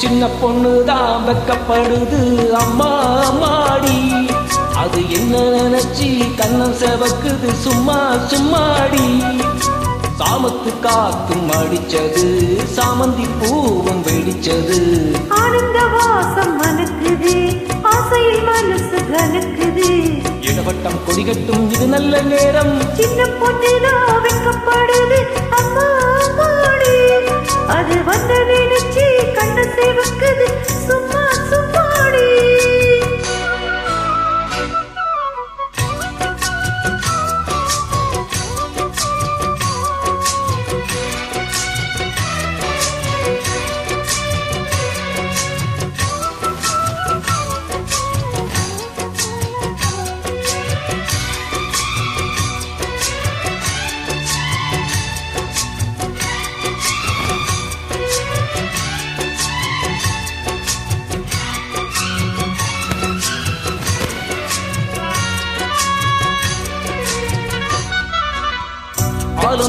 சின்ன பொண்ணு தான் வெக்கப்படுது. அம்மா மாடி அது என்ன நினைச்சி கண்ணம் செவக்குது. சும்மா சும்மாடி. சாமத்து காத்தும் அடிச்சது. சாமந்தி பூவும் வெடிச்சது. ஆனந்த வாசம் மணக்குது ஆசையில் மனசு கலக்குது இடவட்டம் கொடிகட்டும் இது நல்ல நேரம். சின்ன பொண்ணுதான் வெக்கப்படுது. அது வந்த நினைச்சு கண்ண சேவக்குது.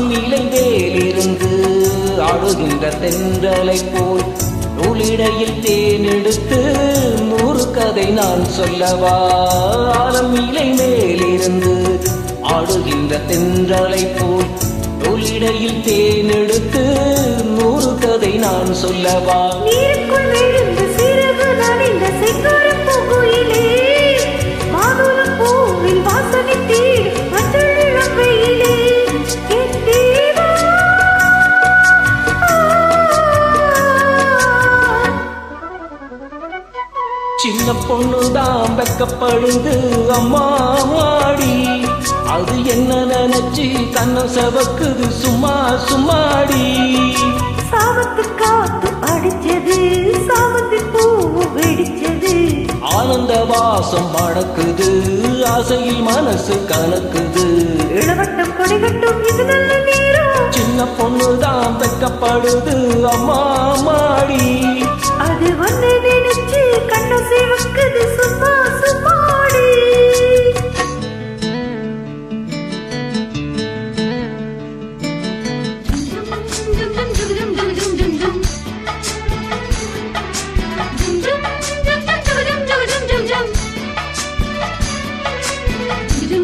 இலைவேலிருந்து அழுகின்ற ஆடுகின்ற தென்றலை போல் நூலிடையில் தேனெடுத்து நூறு கதை நான் சொல்லவா? ஆலம் இலை மேலிருந்து ஆடுகின்ற தென்றலை போல் நூலிடையில் தேனெடுத்து நூறு கதை நான் சொல்லவா? வாசனை தீர் பொண்ணுதான் வெக்கப்படுது அம்மா மாடி. அது என்ன நினைச்சு கண்ணம் செவக்குது? சும்மா சும்மாடி. சாமத்து காத்து அடிச்சது சாமந்தி பூவு வெடிச்சது. ஆனந்த வாசம் மணக்குது ஆசையில் மனசு கலக்குது. இளவட்டம் கொடிகட்டும் இது நல்ல நேரம். சின்ன பொண்ணுதான் வெக்கப்படுது அம்மா மாடி.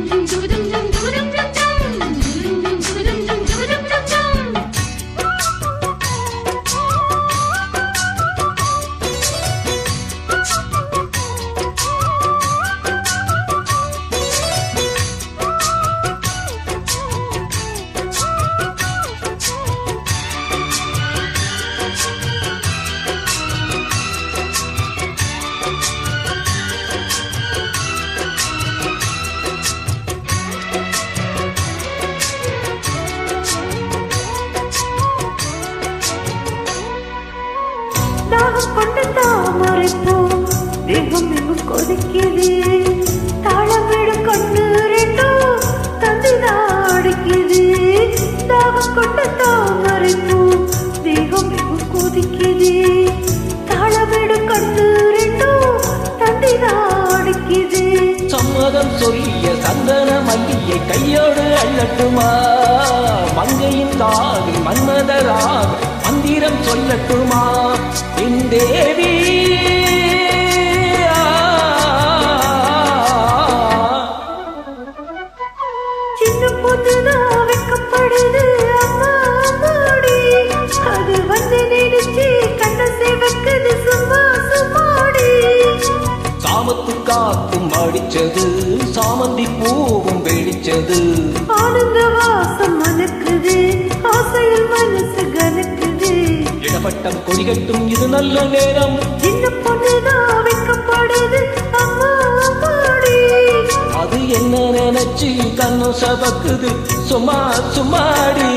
do do do தாகம் கொண்ட தாமரை பூ எங்கும் எங்கும் கொதிக்குது. தாளமிடும் கண்ணு ரெண்டும் தந்தி நாடிக்குது. தாகம் கொண்ட தாமரை பூ தேகம் எங்கும் கொதிக்குது. தாளமிடும் கண்ணு ரெண்டும் தந்தி நாடிக்குது. சம்மதம் சொல்லிய சந்தன மல்லியை கையோடு அள்ளட்டுமா? மங்கையின் காதில் மன்மதராக மந்திரம் சொல்லட்டுமா? என் தேவி சாமத்து காத்தும் அடிச்சது சாமந்தி பூவும் வெடிச்சது. ஆனந்த வாசம் மணக்குது இடப்பட்டம் கொடிகட்டும் இது நல்ல நேரம். அது என்ன நினைச்சு கண்ணு சபக்குது சும்மா சும்மாடி.